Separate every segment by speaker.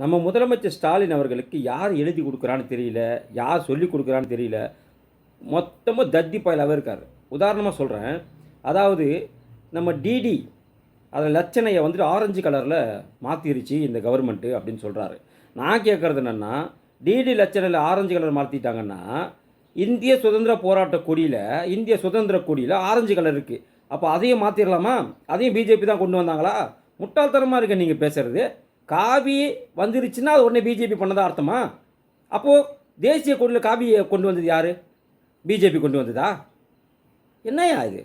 Speaker 1: நம்ம முதலமைச்சர் ஸ்டாலின் அவர்களுக்கு யார் எழுதி கொடுக்குறான்னு தெரியல யார் சொல்லி கொடுக்குறான்னு தெரியல. மொத்தமாக தத்தி பயலாகவே இருக்கார். உதாரணமாக சொல்கிறேன் அதாவது நம்ம டிடி அதில் லட்சணையை வந்துட்டு ஆரஞ்சு கலரில் மாற்றிருச்சு இந்த கவர்மெண்ட்டு அப்படின்னு சொல்கிறாரு நான் கேட்குறது என்னென்னா டிடி லட்சணையில் ஆரஞ்சு கலர் மாற்றிட்டாங்கன்னா இந்திய சுதந்திர போராட்ட கொடியில் இந்திய சுதந்திர கொடியில் ஆரஞ்சு கலர் இருக்குது அப்போ அதையும் மாற்றிடலாமா அதையும் பிஜேபி தான் கொண்டு வந்தாங்களா? முட்டாள்தனமாக இருக்க நீங்கள் பேசுகிறது காவி வந்துருச்சுன்னா அது உடனே பிஜேபி பண்ணதா அர்த்தமா? அப்போது தேசிய கொடியில் காவியை கொண்டு வந்தது யார்? பிஜேபி கொண்டு வந்ததா? என்னையா இது?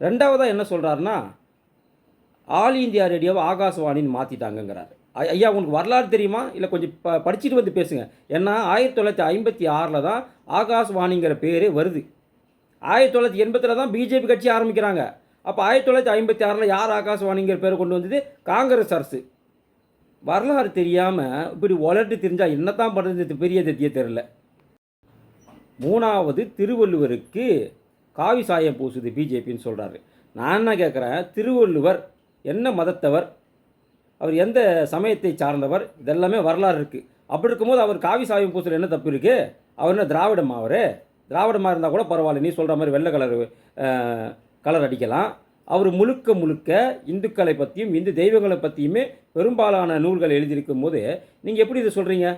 Speaker 1: ரெண்டாவதாக என்ன சொல்கிறாருன்னா ஆல் இந்தியா ரேடியோவை ஆகாசவாணின்னு மாற்றிட்டாங்கங்கிறாரு ஐயா உங்களுக்கு வரலாறு தெரியுமா? இல்லை கொஞ்சம் ப படிச்சுட்டு வந்து பேசுங்க. ஏன்னா ஆயிரத்தி தொள்ளாயிரத்தி ஐம்பத்தி ஆறில் தான் ஆகாஷ்வாணிங்கிற பேரே வருது. ஆயிரத்தி தொள்ளாயிரத்தி எண்பத்தில் தான் பிஜேபி கட்சி ஆரம்பிக்கிறாங்க. அப்போ ஆயிரத்தி தொள்ளாயிரத்தி ஐம்பத்தி ஆறில் யார் ஆகாசவாணிங்கிற பேரை கொண்டு வந்தது? காங்கிரஸ் அரசு. வரலாறு தெரியாமல் இப்படி உலட்டு தெரிஞ்சால் என்ன தான் பண்ணுறது பெரிய தத்திய தெரில மூணாவது திருவள்ளுவருக்கு காவி சாயம் பூசுது பிஜேபின்னு சொல்கிறாரு நான் என்ன கேட்குறேன் திருவள்ளுவர் என்ன மதத்தவர்? அவர் எந்த சமயத்தை சார்ந்தவர்? இதெல்லாமே வரலாறு இருக்குது அப்படி இருக்கும்போது அவர் காவி சாயம் பூசுகிற என்ன தப்பு இருக்குது அவர் என்ன திராவிடமா அவர்? திராவிடமாக இருந்தால் கூட பரவாயில்ல நீ சொல்கிற மாதிரி வெள்ளை கலர் கலர் அடிக்கலாம். அவர் முழுக்க முழுக்க இந்துக்களை பற்றியும் இந்து தெய்வங்களை பற்றியுமே பெரும்பாலான நூல்கள் எழுதியிருக்கும் போது நீங்கள் எப்படி இதை சொல்கிறீங்க